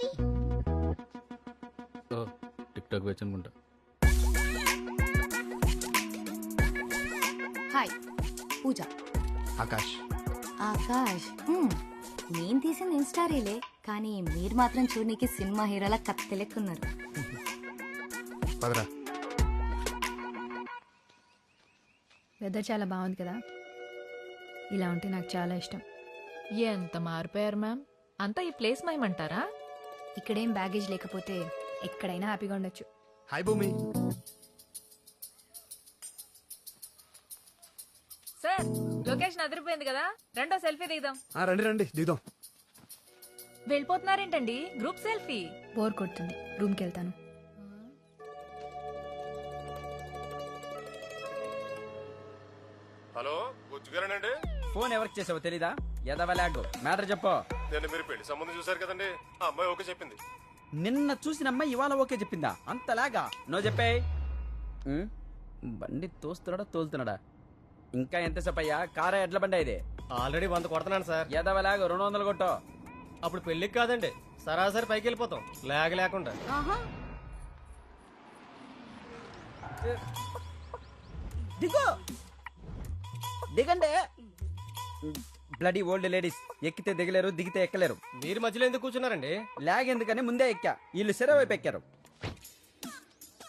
మరి ఓ tick talk వచ్చి అనుకుంటా. హాయ్ పూజ. ఆకాష్. ఆకాష్ హ్మ్, నేను తీసిన ఇన్స్టా రీలే కానీ మీరు మాత్రం చూడనీకి సినిమా హీరోలా కత్తెలెక్కున్నారు పదరా. వెదర్ చాలా బాగుంది కదా. ఇలా ఉంటే నాకు చాలా ఇష్టం. ఎంత మారిపోయారు మ్యామ్ అంతా ఈ ప్లేస్ మైమంటారా ఇక్కడేం బ్యాగేజ్ లేకపోతే ఎక్కడైనా హ్యాపీగా ఉండొచ్చు. హాయ్ భూమి. సార్ లొకేషన్ అదిరిపోయింది కదా? రెండో సెల్ఫీ దిగుదాం. ఆ, రండి రండి దిగుదాం. వెళ్ళిపోతున్నారేంటండి? గ్రూప్ సెల్ఫీ బోర్ కొడుతుంది. రూమ్కి వెళ్తాను. హలో బుజ్జుగారేనండి ఫోన్ ఎవరికి చేసావో తెలీదా? ఎదవలాగు మ్యాటర్ చెప్పు. నేను మీరు పెళ్ళి సంబంధం చూశారు కదండి. ఆ అమ్మాయి ఓకే చెప్పింది. నిన్న చూసిన అమ్మాయి ఇవాళ ఓకే చెప్పిందా? అంతలాగా. నో చెప్పే. బండి తోస్తున్నాడా తోలుతున్నాడా? ఇంకా ఎంతసేపు అయ్యా కారా ఎడ్ల బండి ఇది. ఆల్రెడీ వంద కొడుతున్నాను సార్. ఎదవలాగు రెండు వందలు కొట్టు. అప్పుడు పెళ్ళికి కాదండి. సరాసరి పైకి వెళ్ళిపోతాం. లేక లేకుండా. దిగు. దిగండి. బ్లడీ ఓల్డ్ లేడీస్ ఎక్కితే దిగలేరు దిగితే ఎక్కలేరు. మీరు మధ్యలో ఎందుకు కూర్చున్నారండి? లాగ్ ఎందుకని ముందే ఎక్కా. వీళ్ళు సెర వైపు ఎక్కారు.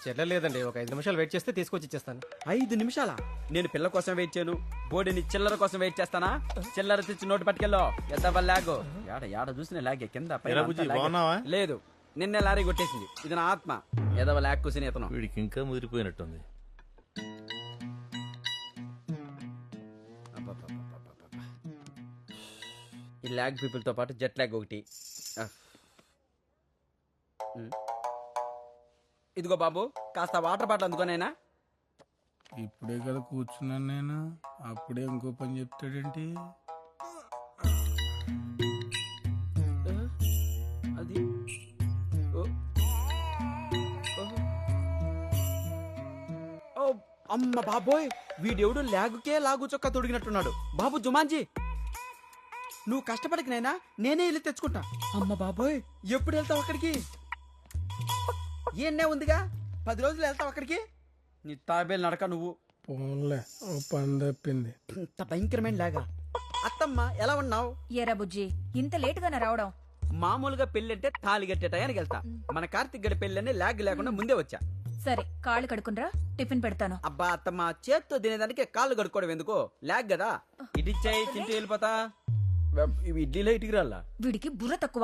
చెల్లె లేదండి ఒక ఐదు నిమిషాలు వెయిట్ చేస్తే తీసుకొచ్చి ఇచ్చేస్తాను. ఐదు నిమిషాలా? నేను పిల్ల కోసం వెయిట్ చేయను. బోడిని చిల్లర కోసం వెయిట్ చేస్తానా? చిల్లర తెచ్చి నోటు పట్టుకెళ్ళో. ఎంత లాగు యాడ యాడ చూసిన లాగే కింద పైన ఎరా అంతా బుజ్జి, లాగే. బాగున్నావా? లేదు. నిన్నే లారీ కొట్టేసింది. ఇది నా ఆత్మ. ఎదవ లాగ్ కూసిన ఇతను. వీడికి ఇంకా ముదిరిపోయినట్టుంది. ఈ లాగ్ పీపుల్తో పాటు జెట్ లాగ్ ఒకటి. ఇదిగో బాబు కాస్త వాటర్ బాటిల్ అందుకోనైనా? ఇప్పుడే కదా కూర్చున్నాను నేను. అప్పుడే ఇంకో పని చెప్తాడేంటి? అది? అమ్మ బాబోయ్ వీడెవడు లాగుకే లాగు చొక్కా తొడిగినట్టున్నాడు. బాబు జుమాన్జీ! నువ్వు కష్టపడక నైనా నేనే వెళ్ళి తెచ్చుకుంటా. అమ్మ బాబోయ్. ఎప్పుడు వెళ్తావు అక్కడికి? ఏనే ఉందిగా పది రోజులు వెళ్తావు అక్కడికి? నీ తాబేలు నడక నువ్వు. పోన్లే ఓ పని తప్పింది. ఇంత భయంకరమైన లాగా. అత్తమ్మ ఎలా ఉన్నావు? ఎరా బుజ్జి ఇంత లేటుగా రావడం. మామూలుగా పెళ్ళంటే తాళి కట్టే టయానికి వెళ్తా. మన కార్తిక్ గడి పెళ్ళని లాగ్ లేకుండా ముందే వచ్చా. సరే కాళ్ళు కడుకునరా టిఫిన్ పెడతాను. అబ్బా అత్తమ్మ చేత్తో తినేదానికి కాళ్ళు కడుక్కోవడం ఎందుకు? లాగ్ కదా. ఇడిచ్చాయి తింటూ వెళ్ళిపోతా. ఇవి ఇడ్లీలో ఇటుకు వీడికి బుర్ర తక్కువ.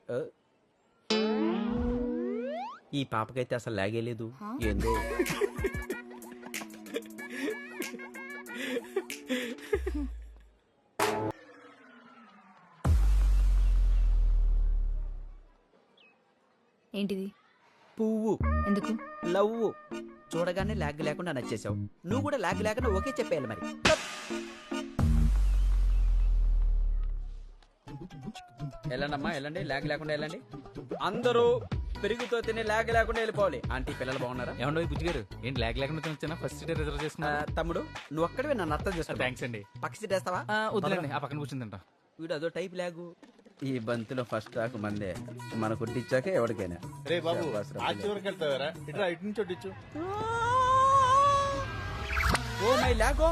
ఈ పాపకైతే అసలు లాగేలేదు ఏందో? ఏంటిది? పువ్వు. ఎందుకు? లవ్వు. చూడగానే లాగ్ లేకుండా నచ్చేసావు. నువ్వు కూడా లాగ్ లేకుండా ఓకే చెప్పేయాలి మరి. వెళ్ళండమ్మా ఎలాండి? లాగ్ లేకుండా వెళ్ళండి అందరూ పెరుగుతో తిని లాగ్ లేకుండా వెళ్ళిపోవాలి. ఆంటీ పిల్లలు బాగున్నారా? ఏమండో బుజ్జి గారు ఏంటి లేక లేకుండా వచ్చానా? ఫస్ట్ సీట్ రిజర్వ్ ఆ, చేసుకున్నా తమ్ముడు నువ్వు ఒక్కడివే నన్ను అర్థం చేసుకో. థ్యాంక్స్ అండి. పక్క సీట్ వేస్తావా? ఆ, వద్దులేండి ఆ పక్కన కూర్చుందంట వీడు అదో టైప్ లాగు ఈ బంతిలో ఫస్ట్ టాక్ మందే. మన కుట్టించాక ఎవరికైనా. రే బాబు ఆ. చివరికి వెళ్తావారా? ఇట్లా ఇటు నుంచి ఓ మై లాగో.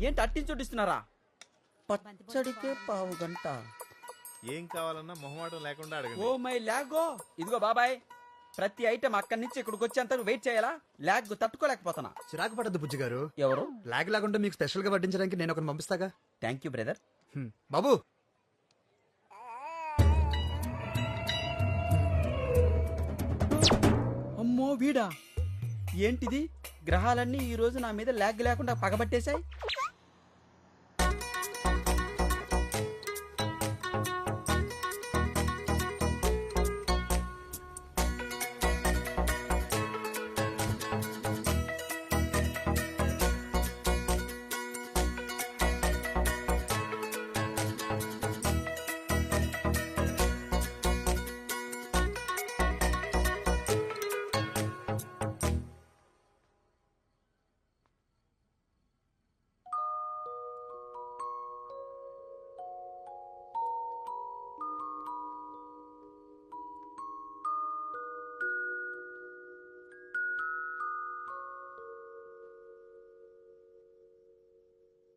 ఏంటి అట్టించొడ్డిస్తున్నారా పచ్చడికే పావు గంట. ఏం కావాలన్నా మొహమాటం లేకుండా ఓ అడగండి మై లాగో ఇదిగో బాబాయ్ ప్రతి ఐటెం అక్కడి నుంచి ఇక్కడికి వచ్చేంత వెయిట్ చేయాలా? లాగ్ తట్టుకోలేకపోతున్నా. చిరాకు పడద్దు బుజ్జి గారు. ఎవరు? లాగ్ లేకుండా మీకు స్పెషల్గా వడ్డించడానికి నేను ఒకరిని పంపిస్తాగా? థ్యాంక్ యూ బ్రదర్ హ్మ్. బాబు! అమ్మో వీడా ఏంటిది? గ్రహాలన్నీ ఈ రోజు నా మీద లాగ్ లేకుండా పగబట్టేశాయి?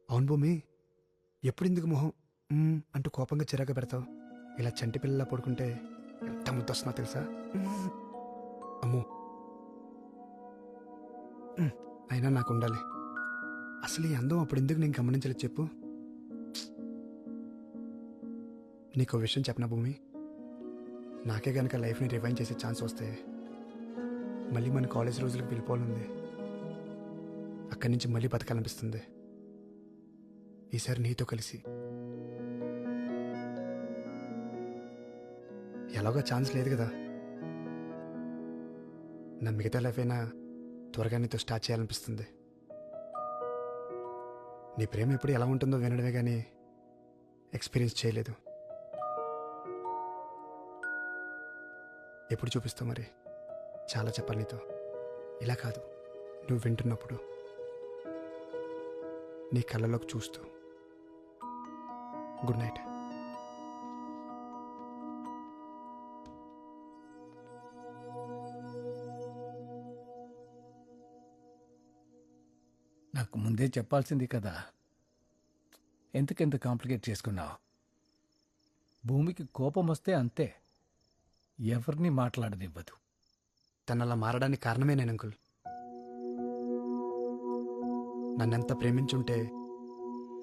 అవును భూమి. ఎప్పుడెందుకు మొహం? మ్మ్ అంటూ కోపంగా చిరాకు పెడతావు. ఇలా చంటి పిల్లలా పడుకుంటే ఎంత ముద్దొస్తున్నా తెలుసా? మ్మ్. అమ్మో. మ్మ్. అయినా నాకు ఉండాలి అసలు ఈ అందం అప్పుడు ఎందుకు నేను గమనించలేదు చెప్పు. నీకు ఓ విషయం చెప్పనా భూమి? నాకే గనక లైఫ్ని రివైన్ చేసే ఛాన్స్ వస్తే మళ్ళీ మన కాలేజ్ రోజులకు వెళ్ళిపోవాలంది అక్కడి నుంచి మళ్ళీ బతకాలనిపిస్తుంది. ఈసారి నీతో కలిసి. ఎలాగో ఛాన్స్ లేదు కదా. నా మిగతా లైఫ్ అయినా త్వరగా నీతో స్టార్ట్ చేయాలనిపిస్తుంది. నీ ప్రేమ ఎప్పుడు ఎలా ఉంటుందో వినడమే కానీ ఎక్స్పీరియన్స్ చేయలేదు. ఎప్పుడు చూపిస్తావు మరి? చాలా చెప్పాలి నీతో. ఇలా కాదు. నువ్వు వింటున్నప్పుడు. నీ కళ్ళలోకి చూస్తూ. Good night. నాకు ముందే చెప్పాల్సింది కదా. ఎందుకెంత కాంప్లికేట్ చేసుకున్నావు? భూమికి కోపం వస్తే అంతే. ఎవరిని మాట్లాడనివ్వదు. తను అలా మారడానికి కారణమే నేను అంకుల్? నన్నెంత ప్రేమించుంటే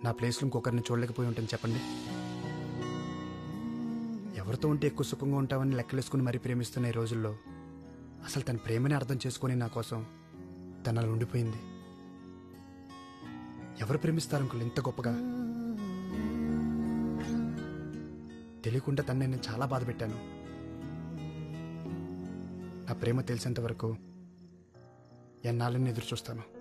నా ప్లేస్లో ఇంకొకరిని చూడలేకపోయి ఉంటాను చెప్పండి. ఎవరితో ఉంటే ఎక్కువ సుఖంగా ఉంటామని లెక్కలేసుకుని మరీ ప్రేమిస్తున్న ఈ రోజుల్లో అసలు తన ప్రేమని అర్థం చేసుకొని నా కోసం తన అలా ఉండిపోయింది. ఎవరు ప్రేమిస్తారు అంకుల్? ఇంత గొప్పగా? తెలియకుండా తను నేను చాలా బాధ పెట్టాను. నా ప్రేమ తెలిసేంత వరకు ఎన్నాళ్ళని ఎదురు చూస్తాను.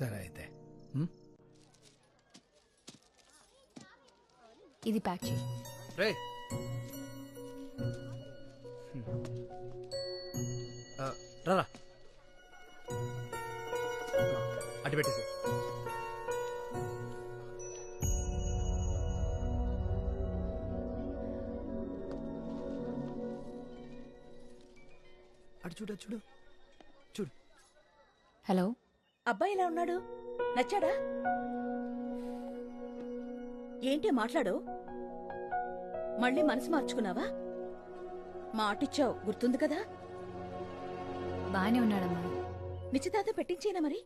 సరే అయితే. ఇది ప్యాక్ చేయి. రే రారా అటు పెట్టేసి అటు చూడు అటు చూడు. చూడు. హలో? అబ్బాయి ఎలా ఉన్నాడు? నచ్చాడా? ఏంటి మాట్లాడు? మళ్ళీ మనసు మార్చుకున్నావా? మాటిచ్చావు గుర్తుంది కదా? బాగానే ఉన్నాడమ్మా. నిశ్చితార్థం పెట్టించేనా మరి?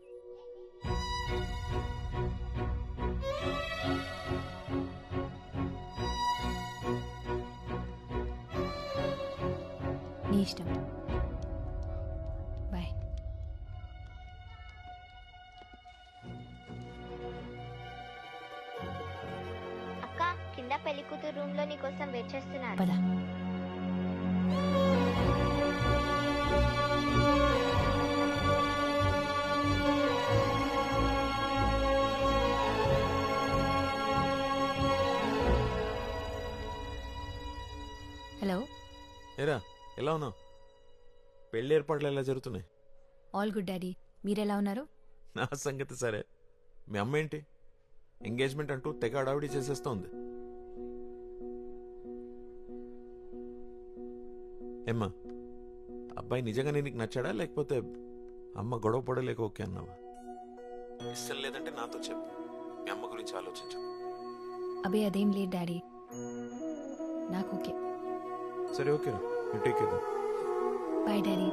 నీ ఇష్టం. పెళ్ళి కూతురు రూమ్లో నీకోసం వెయిట్ చేస్తున్నాను. పద. హలో. ఏరా ఎలా ఉన్నావు? పెళ్ళి ఏర్పాట్లు ఎలా జరుగుతున్నాయి? ఆల్ గుడ్ డాడీ మీరెలా ఉన్నారు? నా సంగతి సరే. మీ అమ్మ ఏంటి? ఎంగేజ్మెంట్ అంటూ తెగ అడావిడి చేసేస్తోంది. ఏమ్మా? అబ్బాయి నిజంగానే నీకు నచ్చాడా? లేకపోతే అమ్మ గొడవ పడలేక ఓకే అన్నావా? ఇష్టం లేదంటే నాతో చెప్పు. మీ అమ్మ గురించి ఆలోచించు. అబే అదేం లేదు డాడీ. నాకు ఓకే. సరే ఓకేరా you take care bye daddy.